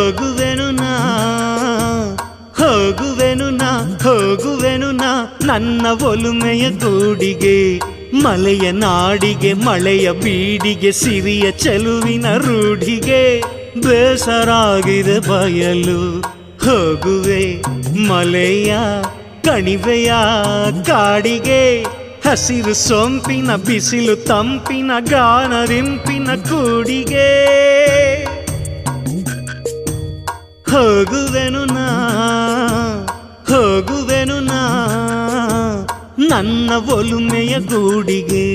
ಹೋಗುವೆನು ನಾ ಹೋಗುವೆನು ನಾ ಹೋಗುವೆನು ನಾ. ನನ್ನ ಒಲುಮೆಯ ಗೂಡಿಗೆ, ಮಲೆಯ ನಾಡಿಗೆ, ಮಳೆಯ ಬೀಡಿಗೆ, ಸಿರಿಯ ಚೆಲುವಿನ ರೂಢಿಗೆ ಬೇಸರಾಗಿದೆ ಬಯಲು. ಹೋಗುವೆ ಮಲೆಯ ಕಣಿವೆಯ ಕಾಡಿಗೆ, ಹಸಿರು ಸೊಂಪಿನ, ಬಿಸಿಲು ತಂಪಿನ, ಗಾನರಿಂಪಿನ ಕೂಡಿಗೆ ಹೋಗುವೆನು ನಾ ಹೋಗುವೆನು ನಾ ನನ್ನ ಒಲುಮೆಯ ಗೂಡಿಗೆ.